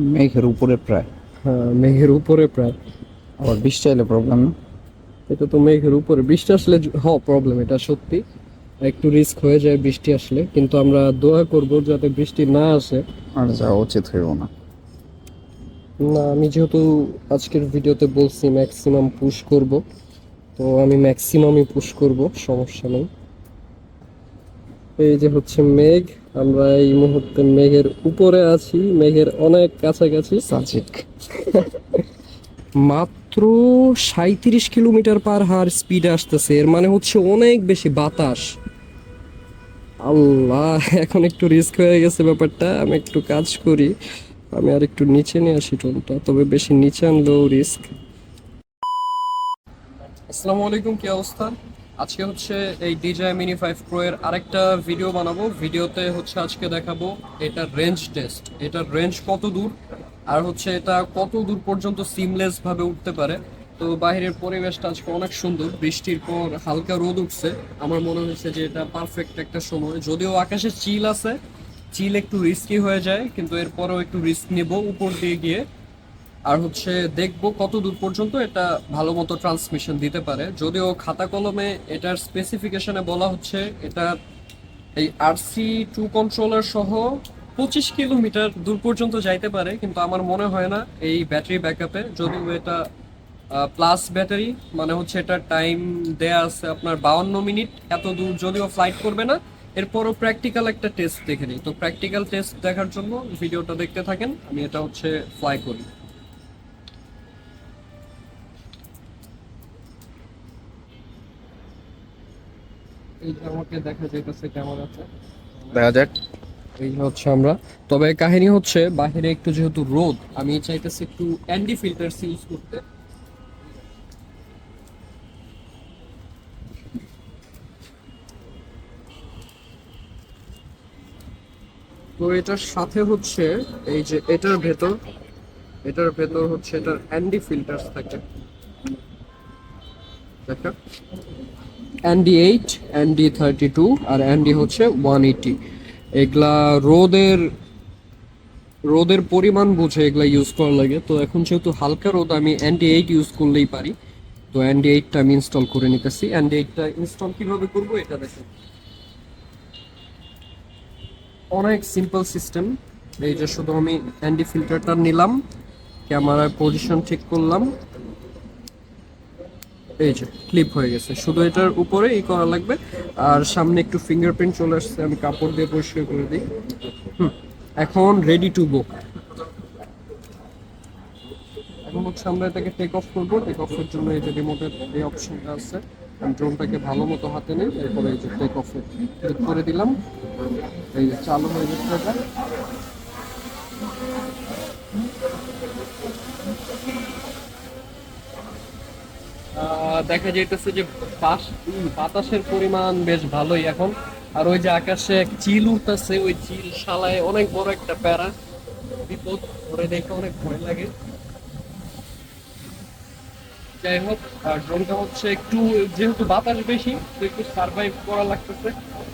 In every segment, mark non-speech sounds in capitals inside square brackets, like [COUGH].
মেঘের উপরে প্রায়। হ্যাঁ মেঘের উপরে প্রায়। আবার বৃষ্টি এলে প্রবলেম না? এটা তো মেঘের উপরে। বৃষ্টি আসলে হ প্রবলেম এটা সত্যি। একটু রিস্ক হয়ে যায় বৃষ্টি আসলে। কিন্তু আমরা দোয়া করব যাতে বৃষ্টি না আসে। আর যাওয়া উচিত হইব না। না আমি যেহেতু আজকের ভিডিওতে বলছি ম্যাক্সিমাম পুশ করব তো আমি ম্যাক্সিমামই পুশ করব সমস্যা নেই। এই যে হচ্ছে মেঘ আমরা এই মুহূর্তে মেঘের উপরে আছি মেঘের অনেক কাছাকাছি। সাজিক। মাত্র সাঁত্রিশ কিলোমিটার পার হার স্পিড আসতেছে এর মানে হচ্ছে অনেক বেশি বাতাস। আল্লাহ এখন একটু রিস্ক হয়ে গেছে ব্যাপারটা আমি একটু কাজ করি। আমি আর একটু নিচে নিয়ে আসি টোনটা তবে বেশি নিচে আনলেও রিস্ক আসসালামু আলাইকুম কি অবস্থা? আজকে হচ্ছে এই ডিজাই মিনি ফাইভ প্রো এর আরেকটা ভিডিও বানাবো। ভিডিওতে হচ্ছে আজকে দেখাবো এটার রেঞ্জ টেস্ট এটার রেঞ্জ কত দূর? আর হচ্ছে এটা কত দূর পর্যন্ত সিমলেস ভাবে উঠতে পারে? তো বাইরের পরিবেশটা আজকে অনেক সুন্দর। বৃষ্টির পর হালকা রোদ উঠছে। আমার মনে হয়েছে যে এটা পারফেক্ট একটা সময়। যদিও আকাশে চিল আছে, চিল একটু রিস্কি হয়ে যায়, কিন্তু এরপরেও একটু রিস্ক নেব উপর দিয়ে গিয়ে। আর হচ্ছে দেখব কত দূর পর্যন্ত এটা ভালো মতো ট্রান্সমিশন দিতে পারে। যদিও খাতা কলমে এটার স্পেসিফিকেশনে বলা হচ্ছে এটা এই আরসি টু কন্ট্রোলার সহ পঁচিশ কিলোমিটার দূর পর্যন্ত যাইতে পারে, কিন্তু আমার মনে হয় না এই ব্যাটারি ব্যাকআপে যদিও এটা প্লাস ব্যাটারি মানে হচ্ছে এটা টাইম দেয়া আছে আপনার বাউন্ন মিনিট, এত দূর যদিও ফ্লাইট করবে না। এরপরও প্র্যাকটিক্যাল একটা টেস্ট দেখে নিই। তো প্র্যাকটিক্যাল টেস্ট দেখার জন্য ভিডিওটা দেখতে থাকেন, আমি এটা হচ্ছে ফ্লাই করি। আমাকে দেখা যাইতেছে কেমন আছে। দেখা যাক। এই হচ্ছে আমরা। তবে কাহিনী হচ্ছে বাহিরে একটু যেহেতু রোদ আমি চাইতেছি একটু অ্যান্ডি ফিল্টারস ইউজ করতে। তো এটার সাথে হচ্ছে এই যে এটার ভেতর এটার ভেতর হচ্ছে এটার অ্যান্ডি ফিল্টারস থাকে। দেখা। ND eight ND thirty two আর অ্যান্ডি হচ্ছে ওয়ান এইটি এগুলা রোদের রোদের পরিমাণ বুঝে এগুলা ইউজ করা লাগে। তো এখন যেহেতু হালকা রোদ, আমি অ্যান্ডি এইট ইউজ করলেই পারি। তো অ্যান্ডি এইটটা আমি ইনস্টল করে নিতেছি। অ্যান্ডি এইটটা ইনস্টল কীভাবে করব এটা দেখুন। অনেক সিম্পল সিস্টেম এই যে শুধু আমি অ্যান্ডি ফিল্টারটা নিলাম ক্যামেরায় পজিশন ঠিক করলাম। এই যে ক্লিপ হয়ে গেছে। শুধু এটার উপরে ই করা লাগবে আর সামনে একটু ফিঙ্গারপ্রিন্ট চলে আসছে আমি কাপড় দিয়ে পরিষ্কার করে দিই। হুম, এখন রেডি টু বুক এখন হচ্ছে আমরা এটাকে টেক অফ করব টেক অফের জন্য এই যে রিমোটের এই অপশনটা আছে। আমি ড্রোনটাকে ভালো মতো হাতে নিই এরপরে এই যে টেক অফে ক্লিক করে দিলাম। এই যে চালু হয়ে গেছে এটা। দেখা যাইতেছে যে বাতাসের পরিমাণ বেশ ভালোই এখন। আর ওই যে আকাশে চিল উঠতেছে, ওই চিল শালায় অনেক বড় একটা প্যারা। বিপদ ধরে দেখে অনেক ভয় লাগে। যাই হোক ড্রোনটা হচ্ছে একটু, যেহেতু বাতাস বেশি একটু সার্ভাইভ করা লাগতেছে,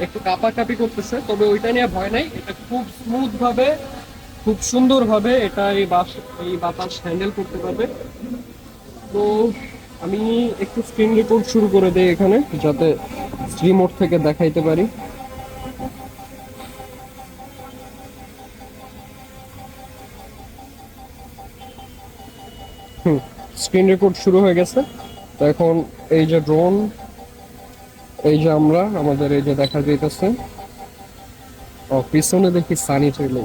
একটু কাঁপাকাঁপি করতেছে। তবে ওইটা নিয়ে ভয় নাই, এটা খুব স্মুথ ভাবে, খুব সুন্দর ভাবে এটা এই বাস, এই বাতাস হ্যান্ডেল করতে পারবে। তো আমি একটু স্ক্রিন রেকর্ড শুরু করে দেই এখানে, যাতে রিমোট থেকে দেখাইতে পারি। হুম স্ক্রিন রেকর্ড শুরু হয়ে গেছে। তো এখন এই যে ড্রোন এই যে আমরা, আমাদের এই যে দেখা যাইতেছে। ও, পিছনে দেখি সানি চলে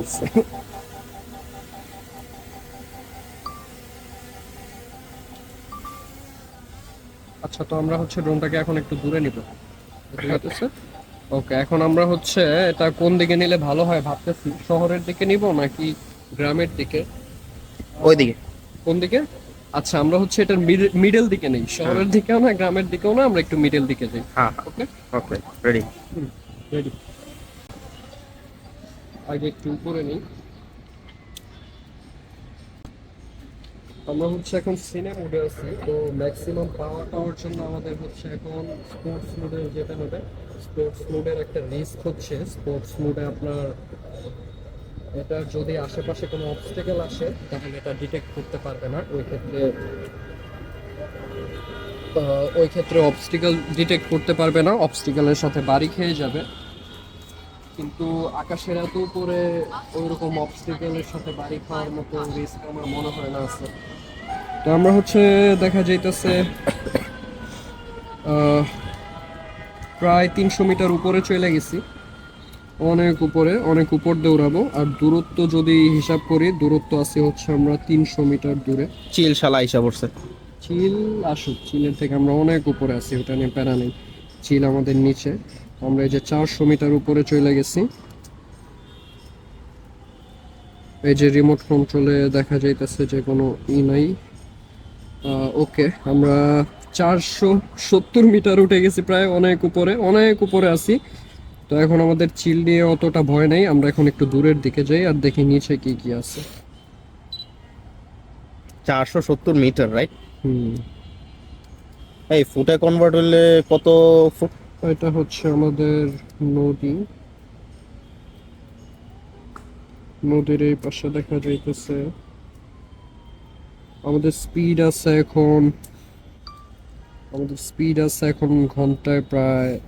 আচ্ছা তো আমরা হচ্ছে ড্রোনটাকে এখন একটু দূরে নিব। ওকে এখন আমরা হচ্ছে এটা কোন দিকে নিলে ভালো হয় ভাবতেছি শহরের দিকে নিব নাকি গ্রামের দিকে? ওইদিকে কোন দিকে? আচ্ছা আমরা হচ্ছে এটার মিডল দিকে নেই শহরের দিকেও না গ্রামের দিকেও না আমরা একটু মিডল দিকে যাই। হ্যাঁ ওকে ওকে রেডি রেডি আগে একটু উপরে নেই। আমরা হচ্ছে এখন সিনে মোডে আছি, তো ম্যাক্সিমাম পাওয়ার পাওয়ার জন্য আমাদের হচ্ছে এখন স্পোর্টস মোডে যেতে হবে। স্পোর্টস মোডের একটা রিস্ক হচ্ছে স্পোর্টস মোডে আপনার এটা যদি আশেপাশে কোনো অবস্টেকেল আসে, তাহলে এটা ডিটেক্ট করতে পারবে না। ওই ক্ষেত্রে ওই ক্ষেত্রে অবস্টিকেল ডিটেক্ট করতে পারবে না অবস্টিকেলের সাথে বাড়ি খেয়ে যাবে। কিন্তু আকাশের এত উপরে ওইরকম অবস্টিকেলের সাথে বাড়ি খাওয়ার মতো রিস্ক আমার মনে হয় না আছে। তো আমরা হচ্ছে দেখা যাইতেছে প্রায় তিনশো মিটার উপরে চলে গেছি। অনেক উপরে অনেক উপর দৌড়াবো। আর দূরত্ব যদি হিসাব করি দূরত্ব আছে হচ্ছে আমরা তিনশো মিটার দূরে। চিল শালা হিসাব পড়ছে। চিল আসুক চিলের থেকে আমরা অনেক উপরে আছি ওটা নিয়ে প্যারা নেই। চিল আমাদের নিচে। আমরা এই যে চারশো মিটার উপরে চলে গেছি। এই যে রিমোট কন্ট্রোলে দেখা যাইতেছে যে কোনো ই নাই। ওকে আমরা চারশো সত্তর মিটার উঠে গেছি প্রায় অনেক উপরে অনেক উপরে আছি। তো এখন আমাদের চিল নিয়ে অতটা ভয় নেই আমরা এখন একটু দূরের দিকে যাই আর দেখি নিচে কি কি আছে। চারশো সত্তর মিটার রাইট হুম। এই ফুটে কনভার্ট হলে কত ফুট? এটা হচ্ছে আমাদের নদী। নদীর এই পাশে দেখা যাইতেছে আমাদের স্পিড আছে এখন, আমাদের স্পিড আছে এখন ঘন্টায় প্রায়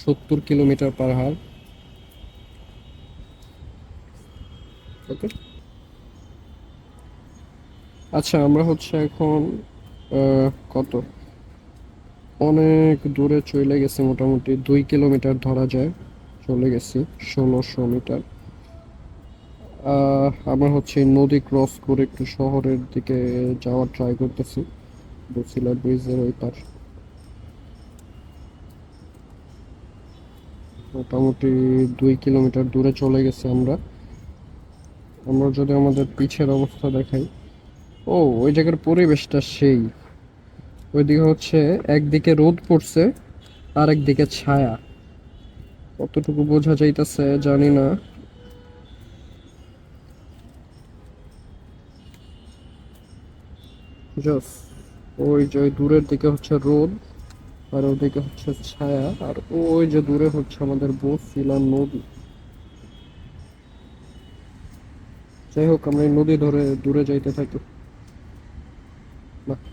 সত্তর কিলোমিটার পার হার ওকে আচ্ছা আমরা হচ্ছে এখন কত? অনেক দূরে চলে গেছে মোটামুটি, দুই কিলোমিটার ধরা যায়, চলে গেছি ষোলোশো মিটার আমরা হচ্ছে নদী ক্রস করে একটু শহরের দিকে যাওয়ার ট্রাই করতেছি। বসিলা ব্রিজের ওই পার মোটামুটি দুই কিলোমিটার দূরে চলে গেছি আমরা। আমরা যদি আমাদের পিছের অবস্থা দেখাই। ও, ওই জায়গার পরিবেশটা সেই। ওইদিকে হচ্ছে একদিকে রোদ পড়ছে আর একদিকে ছায়া। কতটুকু বোঝা যাইতেছে জানি না। জস ওই যে দূরের দিকে হচ্ছে রোদ, আর ওদিকে হচ্ছে ছায়া, আর ওই যে দূরে হচ্ছে আমাদের বসিলা নদী। যাই হোক, আমরা এই নদী ধরে দূরে যাইতে থাকি।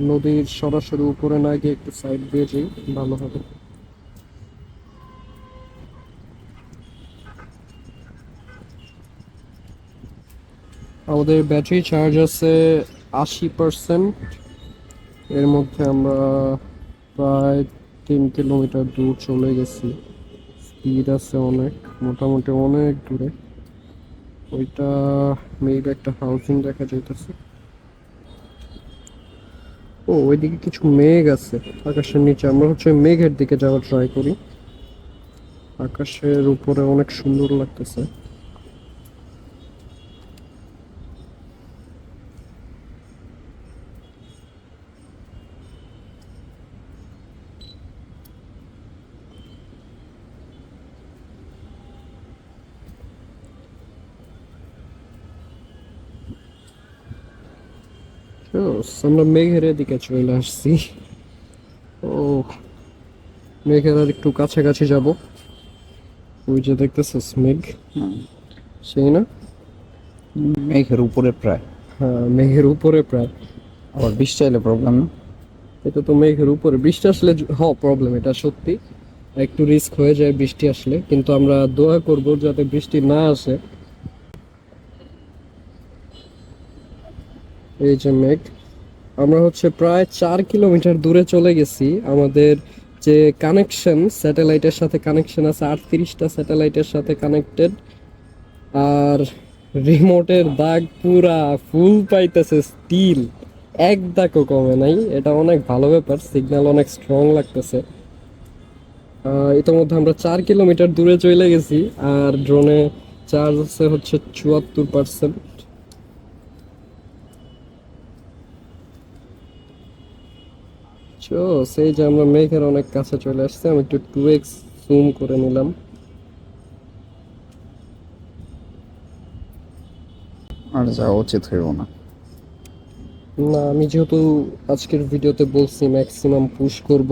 নদীর সরাসরি উপরে না গিয়ে একটু সাইড দিয়ে যাই, ভালো হবে। আমাদের ব্যাটারি চার্জ আছে আশি পার্সেন্ট এর মধ্যে আমরা প্রায় তিন কিলোমিটার দূর চলে গেছি। স্পিড আছে অনেক, মোটামুটি অনেক দূরে। ওইটা মেবি একটা হাউজিং দেখা যাইতেছে। ও, ওইদিকে কিছু মেঘ আছে আকাশের নিচে। আমরা হচ্ছে মেঘের দিকে যাওয়ার ট্রাই করি। আকাশের উপরে অনেক সুন্দর লাগতেছে। আমরা মেঘের এদিকে চলে আসছি। ও মেঘের আর একটু কাছাকাছি যাব। ওই যে দেখতেছিস মেঘ? সেই না? মেঘের উপরে প্রায়। হ্যাঁ মেঘের উপরে প্রায়। আবার বৃষ্টি এলে প্রবলেম না? এটা তো মেঘের উপরে। বৃষ্টি আসলে হ প্রবলেম এটা সত্যি। একটু রিস্ক হয়ে যায় বৃষ্টি আসলে। কিন্তু আমরা দোয়া করব যাতে বৃষ্টি না আসে। এই যে মেঘ। আমরা হচ্ছে প্রায় চার কিলোমিটার দূরে চলে গেছি। আমাদের যে কানেকশন স্যাটেলাইটের সাথে কানেকশন আছে, আটত্রিশটা স্যাটেলাইটের সাথে কানেক্টেড আর রিমোটের দাগ পুরা ফুল পাইতেছে স্টিল এক দাগও কমে নাই, এটা অনেক ভালো ব্যাপার সিগন্যাল অনেক স্ট্রং লাগতেছে। ইতোমধ্যে আমরা চার কিলোমিটার দূরে চলে গেছি, আর ড্রোনে চার্জ আছে হচ্ছে চুয়াত্তর পার্সেন্ট সেই যে আমরা মেঘের অনেক কাছে চলে আসছি আমি একটু টু এক্স জুম করে নিলাম। আর যাওয়া উচিত হইব না। না আমি যেহেতু আজকের ভিডিওতে বলছি ম্যাক্সিমাম পুশ করব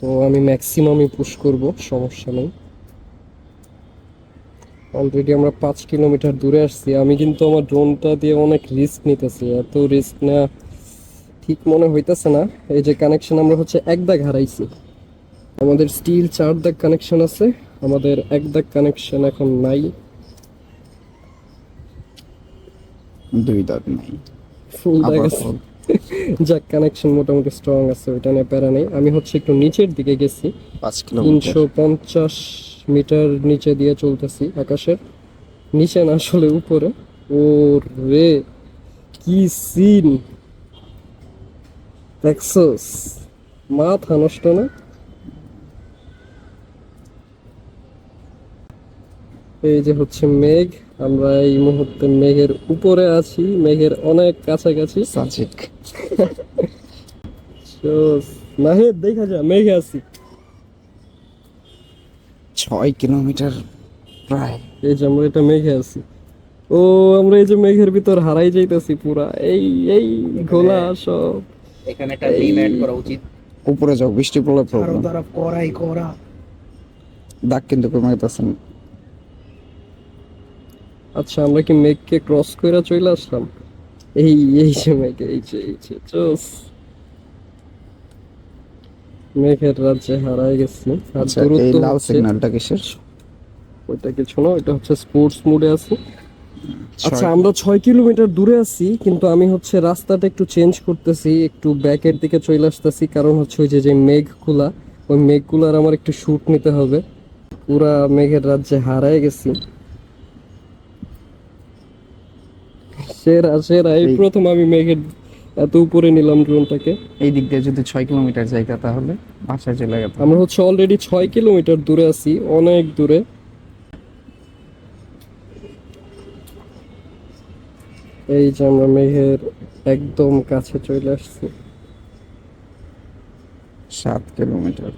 তো আমি ম্যাক্সিমামই পুশ করব সমস্যা নেই। অলরেডি আমরা পাঁচ কিলোমিটার দূরে আসছি আমি কিন্তু আমার ড্রোনটা দিয়ে অনেক রিস্ক নিতেছি এত রিস্ক নেওয়া ঠিক মনে হইতেছে না। এই যে কানেকশন আমরা হচ্ছে এক দাগ হারাইছি। আমাদের স্টিল চার দাগ কানেকশন আছে আমাদের এক দাগ কানেকশন এখন নাই। দুই দাগ নাই। ফুল দাগ আছে। [LAUGHS] যাক কানেকশন মোটামুটি স্ট্রং আছে ওইটা নিয়ে প্যারা নেই। আমি হচ্ছে একটু নিচের দিকে গেছি। তিনশো পঞ্চাশ মিটার নিচে দিয়ে চলতেছি আকাশের। নিচে না আসলে উপরে। ও রে কি সিন দেখছস মাথা নষ্ট না? এই যে হচ্ছে মেঘ আমরা এই মুহূর্তে মেঘের উপরে আছি মেঘের অনেক কাছাকাছি। সাজিক। নাহেদ দেখা যা মেঘে আছি। ছয় কিলোমিটার প্রায়। এই যে আমরা এটা মেঘে আছি। ও আমরা এই যে মেঘের ভিতর হারাই যাইতেছি পুরা। এই এই গোলা সব। এখানে একটা বিম অ্যাড করা উচিত। উপরে যাও বৃষ্টি পড়লে প্রবলেম তরফ করাই করা দাগ কিন্তু কমে গেছে। আচ্ছা আমরা কি মেঘকে ক্রস করে চলে আসলাম? এই এই যে মেঘ এই যে এই যে চোস। মেঘের রাজ্যে হারাই গেছি। আর আচ্ছা এই দূরত্ব লাল সিগন্যালটা কিসের? ওইটা কিছু না ওইটা হচ্ছে স্পোর্টস মোডে আছি। আচ্ছা আমরা ছয় কিলোমিটার দূরে আছি কিন্তু আমি হচ্ছে রাস্তাটা একটু চেঞ্জ করতেছি একটু ব্যাকের দিকে চলে আসতেছি কারণ হচ্ছে ওই যে যে মেঘগুলা ওই মেঘগুলার আমার একটু শুট নিতে হবে। পুরা মেঘের রাজ্যে হারায় গেছি। সেরা সেরা এই প্রথম আমি মেঘের এত উপরে নিলাম ড্রোনটাকে এই দিক দিয়ে যদি ছয় কিলোমিটার জায়গা তাহলে বাসায় চলে গেত আমরা হচ্ছে অলরেডি ছয় কিলোমিটার দূরে আছি অনেক দূরে। এই যে আমরা মেঘের একদম কাছে চলে আসছি। সাত কিলোমিটার.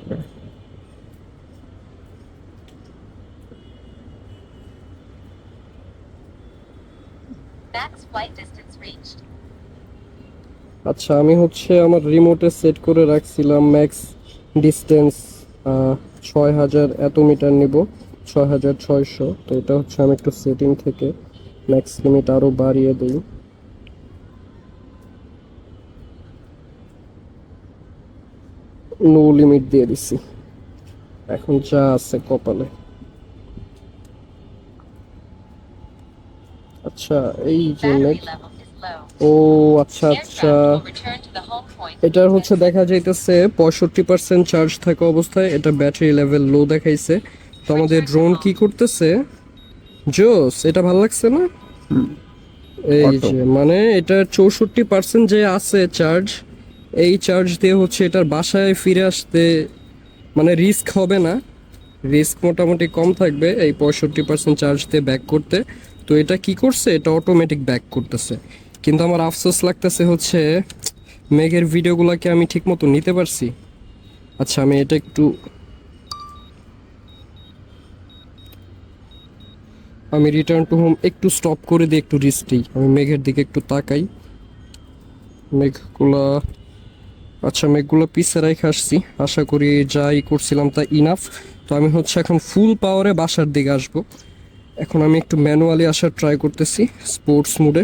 আচ্ছা আমি হচ্ছে আমার রিমোটে সেট করে রাখছিলাম ম্যাক্স ডিস্টেন্স ছয় হাজার এত মিটার নিব ছয় হাজার ছয়শো। তো এটা হচ্ছে আমি একটু সেটিং থেকে ম্যাক্স লিমিট আরও বাড়িয়ে দিই। নো লিমিট দিয়ে দিছি। এখন যা আছে কপালে। আচ্ছা এই যে. ও আচ্ছা আচ্ছা. এটার হচ্ছে দেখা যাইতেছে পঁয়ষট্টি পার্সেন্ট চার্জ থাকা অবস্থায় এটা ব্যাটারি লেভেল লো দেখাইছে। তো আমাদের ড্রোন কি করতেছে? জোস এটা ভালো লাগছে না? এই যে মানে এটা চৌষট্টি পার্সেন্ট যে আছে চার্জ এই চার্জ দিয়ে হচ্ছে এটার বাসায় ফিরে আসতে মানে রিস্ক হবে না। রিস্ক মোটামুটি কম থাকবে এই পঁয়ষট্টি পার্সেন্ট চার্জ দিয়ে ব্যাক করতে। তো এটা কি করছে? এটা অটোমেটিক ব্যাক করতেছে। কিন্তু আমার আফসোস লাগতেছে হচ্ছে মেঘের ভিডিওগুলোকে আমি ঠিকমতো নিতে পারছি। আচ্ছা আমি এটা একটু আমি রিটার্ন টু হোম একটু স্টপ করে দিই একটু দিই আমি মেঘের দিকে একটু তাকাই। মেঘগুলা আচ্ছা মেঘগুলো পিছে রেখে আসছি। আশা করি যাই করছিলাম তা ইনাফ তো আমি হচ্ছে এখন ফুল পাওয়ারে বাসার দিকে আসব। এখন আমি একটু ম্যানুয়ালি আসার ট্রাই করতেছি স্পোর্টস মুডে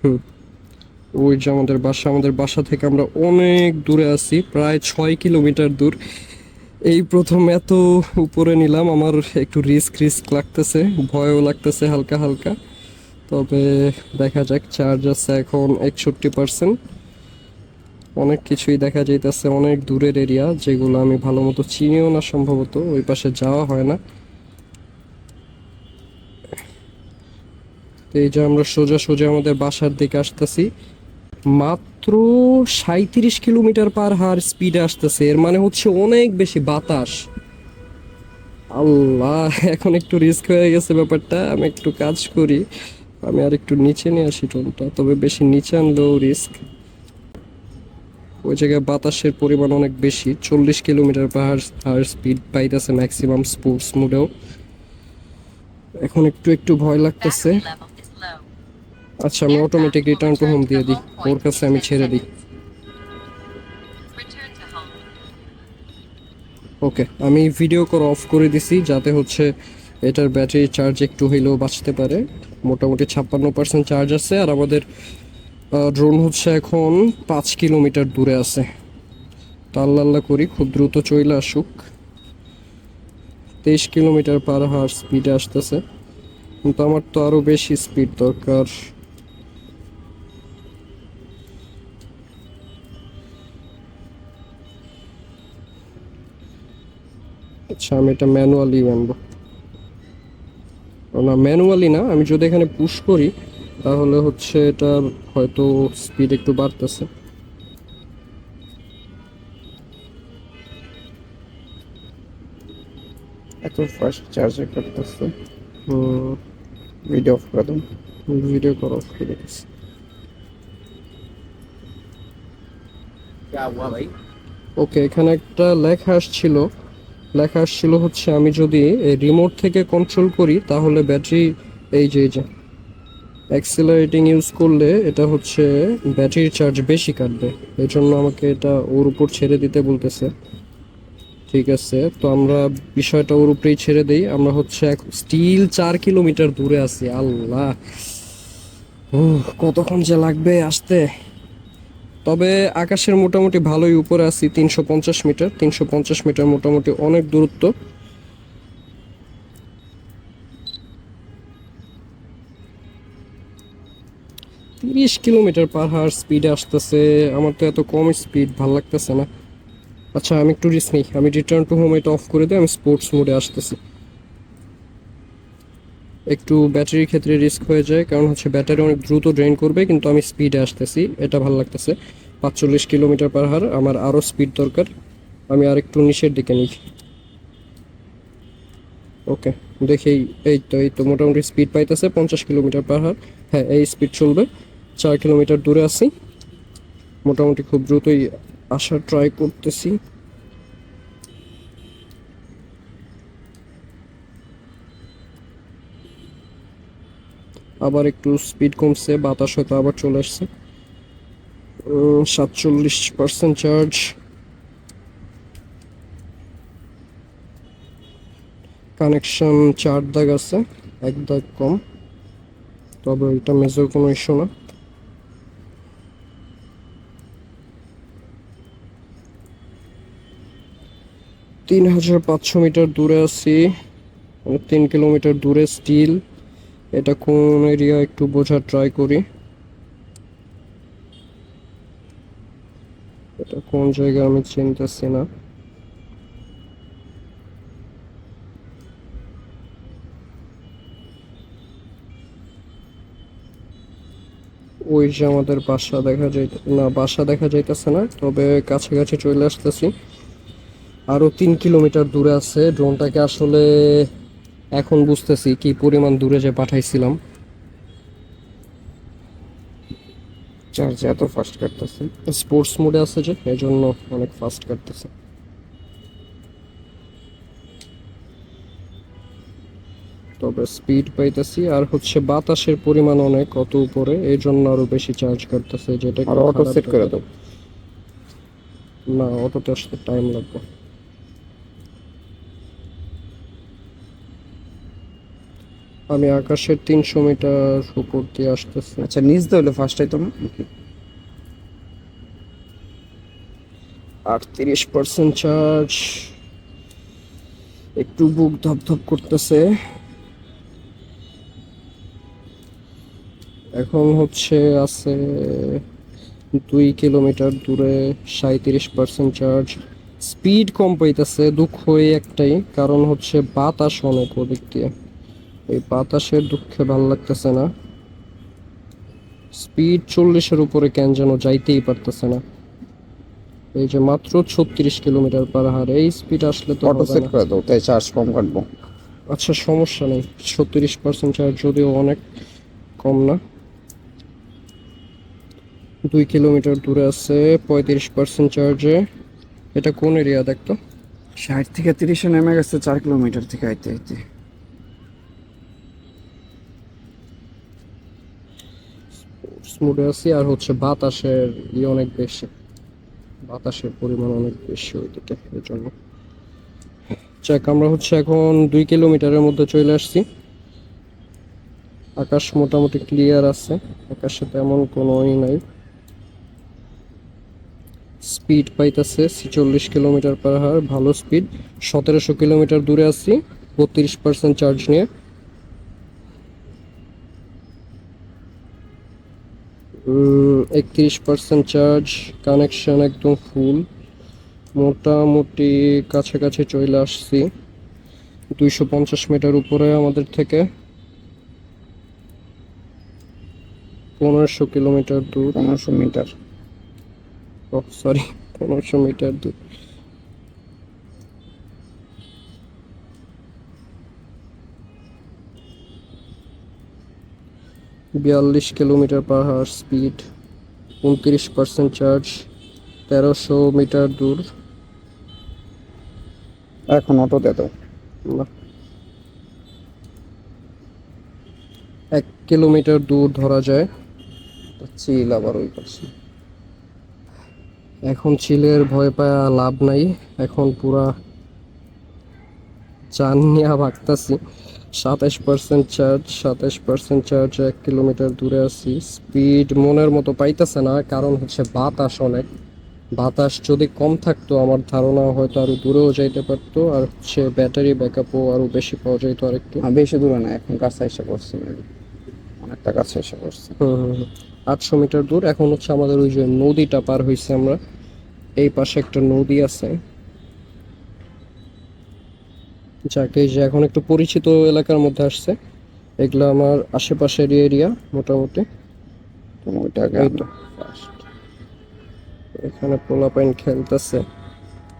হুম। ওই যে আমাদের বাসা আমাদের বাসা থেকে আমরা অনেক দূরে আছি, প্রায় ছয় কিলোমিটার দূর। এই প্রথম এত উপরে নিলাম, আমার একটু রিস্ক রিস্ক লাগতেছে, ভয়ও লাগতেছে হালকা হালকা। তবে দেখা যাক চার্জ আছে এখন একষট্টি পার্সেন্ট অনেক কিছুই দেখা যাইতেছে, অনেক দূরের এরিয়া যেগুলো আমি ভালো মতো চিনিও না সম্ভবত, ওই পাশে যাওয়া হয় না। এই যে আমরা সোজা সোজা আমাদের বাসার দিকে আসতেছি, মাত্র সাঁত্রিশ কিলোমিটার পার হার স্পিডে আসতেছে। এর মানে হচ্ছে অনেক বেশি বাতাস। আল্লাহ, এখন একটু রিস্ক হয়ে গেছে ব্যাপারটা। আমি একটু কাজ করি। আমি আর একটু নিচে নিয়ে আসি টোনটা, তবে বেশি নিচে আনলেও রিস্ক ওই জায়গায় বাতাসের পরিমাণ অনেক বেশি। চল্লিশ কিলোমিটার পার হার স্পিড পাইতেছে ম্যাক্সিমাম স্পোর্টস মুডেও এখন একটু একটু ভয় লাগতেছে। আচ্ছা আমি অটোমেটিক রিটার্ন টু হোম দিয়ে দিই। ওর কাছে আমি ছেড়ে দিই. ওকে, আমি ভিডিও করা অফ করে দিছি, যাতে হচ্ছে এটার ব্যাটারি চার্জ একটু হইলেও বাঁচতে পারে। মোটামুটি ছাপ্পান্ন পার্সেন্ট চার্জ আছে, আর আমাদের ড্রোন হচ্ছে এখন পাঁচ কিলোমিটার দূরে আছে। তো আল্লাহ করি, খুব দ্রুত চইলে আসুক। তেইশ কিলোমিটার পার হাওয়ার স্পিডে আসতেছে। কিন্তু আমার তো আরও বেশি স্পিড দরকার। আচ্ছা আমি এটা ম্যানুয়ালি আনব না ম্যানুয়ালি না আমি যদি এখানে পুশ করি তাহলে হচ্ছে এটা হয়তো স্পিড একটু বাড়তেছে। এত ফাস্ট চার্জ করতেছে। ভিডিও অফ করে দাও। ভিডিও করা অফ করে দিচ্ছি ওকে এখানে একটা লেখা আসছিল লেখা আসছিল হচ্ছে, আমি যদি রিমোট থেকে কন্ট্রোল করি, তাহলে ব্যাটারি এই যে এই যে অ্যাক্সিলারেটিং ইউজ করলে এটা হচ্ছে ব্যাটারির চার্জ বেশি কাটবে। এই জন্য আমাকে এটা ওর উপর ছেড়ে দিতে বলতেছে। ঠিক আছে, তো আমরা বিষয়টা ওর উপরেই ছেড়ে দেই। আমরা হচ্ছে এক স্টিল চার কিলোমিটার দূরে আছি, আল্লাহ। কতক্ষণ যে লাগবে আসতে? তবে আকাশের মোটামুটি ভালোই উপরে আছি, তিনশো পঞ্চাশ মিটার। তিনশো পঞ্চাশ মিটার মোটামুটি অনেক দূরত্ব। তিরিশ কিলোমিটার পার হাওয়ার স্পিডে আসতেছে। আমার তো এত কম স্পিড ভালো লাগতেছে না। আচ্ছা আমি একটু রিস্ক নিই। আমি রিটার্ন টু হোম এটা অফ করে দিই আমি স্পোর্টস মোডে আসতেছি। একটু ব্যাটারির ক্ষেত্রে রিস্ক হয়ে যায়, কারণ হচ্ছে ব্যাটারি অনেক দ্রুত ড্রেন করবে, কিন্তু আমি স্পিডে আসতেছি, এটা ভালো লাগতেছে। পাঁচচল্লিশ কিলোমিটার পার হার আমার আরও স্পিড দরকার, আমি আর একটু নিচের দিকে নিই। ওকে দেখেই এই তো এই তো মোটামুটি স্পিড পাইতেছে, পঞ্চাশ কিলোমিটার পার হার হ্যাঁ এই স্পিড চলবে, চার কিলোমিটার দূরে আছি। মোটামুটি খুব দ্রুতই আসার ট্রাই করতেছি। আবার একটু স্পিড কমছে, বাতাস হয়তো আবার চলে আসছে। সাতচল্লিশ পার্সেন্ট চার্জ কানেকশন চার দাগ আছে, এক দাগ কম। তবে এটা মেজর কোনো ইস্যু না। তিন হাজার পাঁচশো মিটার দূরে আছি মানে তিন কিলোমিটার দূরে স্টিল এটা কোন এরিয়া একটু বোঝার ট্রাই করি। এটা কোন জায়গা আমি চিনতেছি না। ওই যে আমাদের বাসা দেখা যাই না, বাসা দেখা যাইতেছে না, তবে কাছাকাছি চলে আসতেছি। আরও তিন কিলোমিটার দূরে আছে ড্রোনটাকে আসলে এখন বুঝতেছি কি পরিমাণ দূরে যে পাঠাইছিলাম। চার্জ এত ফাস্ট করতেছে স্পোর্টস মোডে আছে যে এই জন্য অনেক ফাস্ট কাটতেছে। তবে স্পিড পাইতেছি আর হচ্ছে বাতাসের পরিমাণ অনেক কত উপরে এই জন্য আরও বেশি চার্জ করতেছে যেটা আর অটো সেট করে দাও। না অটোতে আসতে টাইম লাগবে। আমি আকাশের তিনশো মিটার উপর দিয়ে আসতেছি। আচ্ছা নিচ হলে ফার্স্ট আইতো না আটত্রিশ পার্সেন্ট চার্জ একটু বুক ধপধপ করতেছে। এখন হচ্ছে আছে দুই কিলোমিটার দূরে সাঁত্রিশ পার্সেন্ট চার্জ স্পিড কম পাইতেছে দুঃখ এই একটাই কারণ হচ্ছে বাতাস অনেক ওদিক দিয়ে। এই বাতাসের দুঃখে ভালো লাগতেছে না। স্পিড চল্লিশের উপরে কেন যেন যাইতেই পারতেছে না। এই যে মাত্র ছত্রিশ কিলোমিটার পার হার এই স্পিড আসলে তো অটো সেট করে দাও তাই চার্জ কম কাটবো। আচ্ছা সমস্যা নেই। ছত্রিশ পার্সেন্ট চার্জ যদিও অনেক কম না। দুই কিলোমিটার দূরে আছে পঁয়ত্রিশ পার্সেন্ট চার্জে এটা কোন এরিয়া দেখতো? ষাট থেকে তিরিশে নেমে গেছে চার কিলোমিটার থেকে আইতে আইতে। স্মুডে আছি আর হচ্ছে বাতাসের ই অনেক বেশি। বাতাসের পরিমাণ অনেক বেশি ওইদিকে এই জন্য যাক, আমরা হচ্ছে এখন দুই কিলোমিটারের মধ্যে চলে আসছি। আকাশ মোটামুটি ক্লিয়ার আছে। আকাশে তেমন কোনো ই নাই। স্পিড পাইতেছে ছিচল্লিশ কিলোমিটার পার হাওয়ার, ভালো স্পিড। সতেরোশো কিলোমিটার দূরে আছি, বত্রিশ পার্সেন্ট চার্জ নিয়ে। একত্রিশ পার্সেন্ট চার্জ কানেকশান একদম ফুল মোটামুটি কাছাকাছি চলে আসছি। দুইশো পঞ্চাশ মিটার উপরে আমাদের থেকে। পনেরোশো কিলোমিটার দূর। পনেরোশো মিটার সরি পনেরোশো মিটার দূর। বিয়াল্লিশ কিলোমিটার পার হাওয়ার স্পিড উনত্রিশ পার্সেন্ট চার্জ তেরোশো মিটার দূর। এখন অটোতে তো। এক কিলোমিটার দূর ধরা যায়। চিল আবার ওই করছে এখন চিলের ভয় পাওয়া লাভ নাই। এখন পুরা চান নিয়ে ভাগতাছি। সাতাশ পার্সেন্ট চার্জ সাতাশ পার্সেন্ট চার্জ এক কিলোমিটার দূরে আছি। স্পিড মনের মতো পাইতেছে না কারণ হচ্ছে বাতাস অনেক। বাতাস যদি কম থাকতো আমার ধারণা হয়তো আরও দূরেও যাইতে পারতো আর হচ্ছে ব্যাটারি ব্যাকআপও আরও বেশি পাওয়া যাইতো আরেকটু। আর বেশি দূরে না এখন কাছে এসে পড়ছে। অনেকটা কাছে এসে পড়ছে। আটশো মিটার দূর এখন হচ্ছে আমাদের ওই যে নদীটা পার হয়েছে আমরা। এই পাশে একটা নদী আছে। যাকে যে এখন একটু পরিচিত এলাকার মধ্যে আসছে এগুলো আমার আশেপাশের এরিয়া মোটামুটি। এই। এখানে পোলাপাইন খেলতেছে।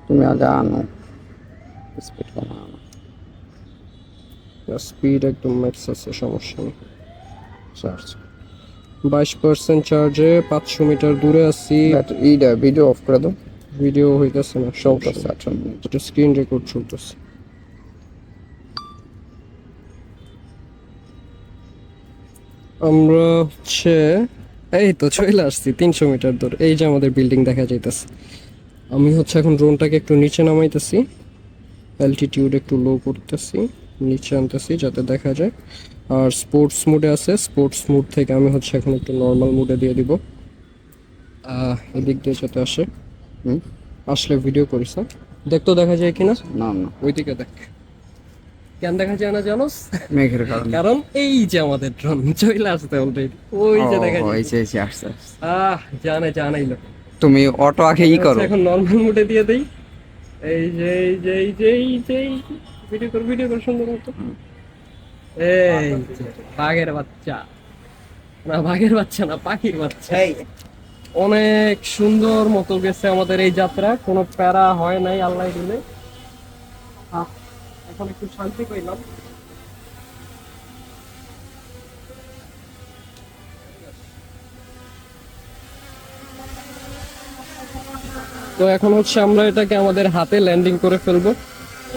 তুমি আগে আনো। স্পিড স্পিড একদম ম্যাক্স আছে সমস্যা নেই। চার্জ বাইশ পার্সেন্ট চার্জে পাঁচশো মিটার দূরে আছি। এইটা ভিডিও অফ করে দাও। ভিডিও হইতেছে না সব আঠারো মিনিট। স্ক্রিন রেকর্ড চলতেছে। আমরা হচ্ছে এই তো চলে আসছি তিনশো মিটার দূর। এই যে আমাদের বিল্ডিং দেখা যাইতেছে। আমি হচ্ছে এখন ড্রোনটাকে একটু নিচে নামাইতেছি। অ্যালটিটিউড একটু লো করতেছি নিচে আনতেছি যাতে দেখা যায়। আর স্পোর্টস মুডে আছে স্পোর্টস মুড থেকে আমি হচ্ছে এখন একটু নর্মাল মুডে দিয়ে দিব। এদিক দিয়ে যাতে আসে। হুম আসলে ভিডিও করিস হ্যাঁ? দেখতো দেখা যায় কিনা? না না। ওইদিকে দেখ। কেন দেখা যায় না জানোস? মেঘের কারণে। কারণ এই যে আমাদের ড্রোন চলে আসতে অলরেডি ওই যে দেখা যায় এই যে আসছে। আহ জানে জানাইলো তুমি অটো আগে ই করো। এখন নর্মাল মোডে দিয়ে দেই। এই যে এই যে এই যে এই যে ভিডিও কর ভিডিও কর সুন্দর মতো। এই বাঘের বাচ্চা। না বাঘের বাচ্চা না পাখির বাচ্চা। অনেক সুন্দর মতো গেছে আমাদের এই যাত্রা। কোনো প্যারা হয় নাই আল্লাহ দিলে। আহ, এখন একটু শান্তি পাইলাম। তো এখন হচ্ছে আমরা এটাকে আমাদের হাতে ল্যান্ডিং করে ফেলব।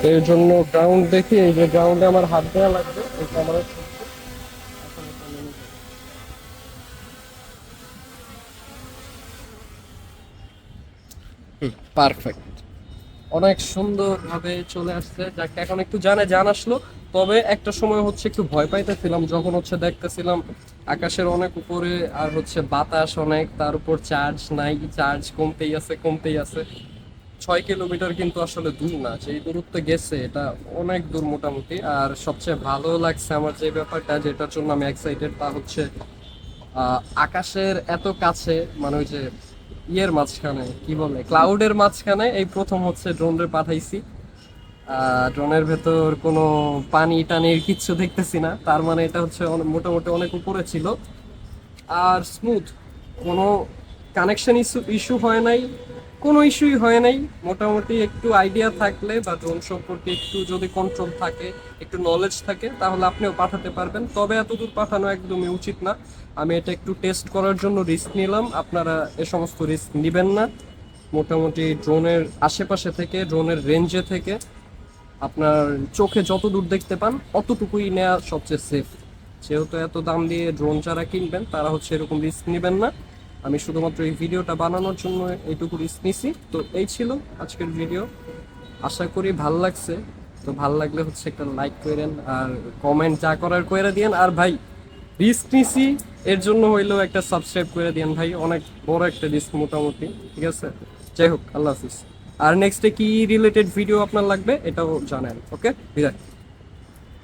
এর জন্য গ্রাউন্ড দেখি, এই যে গ্রাউন্ডে আমার হাত দেওয়া লাগবে, এই ক্যামেরা পারফেক্ট অনেক সুন্দর ভাবে চলে আসছে। যাকে, এখন একটু জানে জান আসলো। তবে একটা সময় হচ্ছে একটু ভয় পাইতেছিলাম, যখন হচ্ছে দেখতেছিলাম আকাশের অনেক উপরে আর হচ্ছে বাতাস অনেক, তার উপর চার্জ নাই চার্জ কমতেই আছে কমতেই আছে। ছয় কিলোমিটার কিন্তু আসলে দূর না যেই দূরত্ব গেছে, এটা অনেক দূর মোটামুটি। আর সবচেয়ে ভালো লাগছে আমার যে ব্যাপারটা, যেটার জন্য আমি এক্সাইটেড তা হচ্ছে আকাশের এত কাছে মানে ওই যে ইয়ের মাঝখানে, কি বলে ক্লাউডের মাঝখানে এই প্রথম হচ্ছে ড্রোনরে পাঠাইছি। ড্রোনের ভেতর কোনো পানি টানির কিচ্ছু দেখতেছি না। তার মানে এটা হচ্ছে মোটামুটি অনেক উপরে ছিল। আর স্মুথ কোনো কানেকশন ইস্যু ইস্যু হয় নাই। কোনো ইস্যুই হয় নাই। মোটামুটি একটু আইডিয়া থাকলে বা ড্রোন সম্পর্কে একটু যদি কন্ট্রোল থাকে, একটু নলেজ থাকে, তাহলে আপনিও পাঠাতে পারবেন। তবে এত দূর পাঠানো একদমই উচিত না। আমি এটা একটু টেস্ট করার জন্য রিস্ক নিলাম। আপনারা এ সমস্ত রিস্ক নেবেন না। মোটামুটি ড্রোনের আশেপাশে থেকে ড্রোনের রেঞ্জে থেকে আপনার চোখে যত দূর দেখতে পান, অতটুকুই নেওয়া সবচেয়ে সেফ যেহেতু এত দাম দিয়ে ড্রোন যারা কিনবেন, তারা হচ্ছে এরকম রিস্ক নেবেন না। আমি শুধুমাত্র এই ভিডিওটা বানানোর জন্য এইটুকু রিস্ক নিছি। তো এই ছিল আজকের ভিডিও আশা করি ভালো লাগছে। তো ভালো লাগলে হচ্ছে একটা লাইক করেন আর কমেন্ট যা করার করে দিয়েন। আর ভাই রিস্ক নিছি, এর জন্য হইলেও একটা সাবস্ক্রাইব করে দিয়েন ভাই। অনেক বড় একটা রিস্ক মোটামুটি, ঠিক আছে? যাই হোক, আল্লাহ হাফিজ। আর নেক্সটে কি রিলেটেড ভিডিও আপনার লাগবে, এটাও জানেন ওকে বিদায়।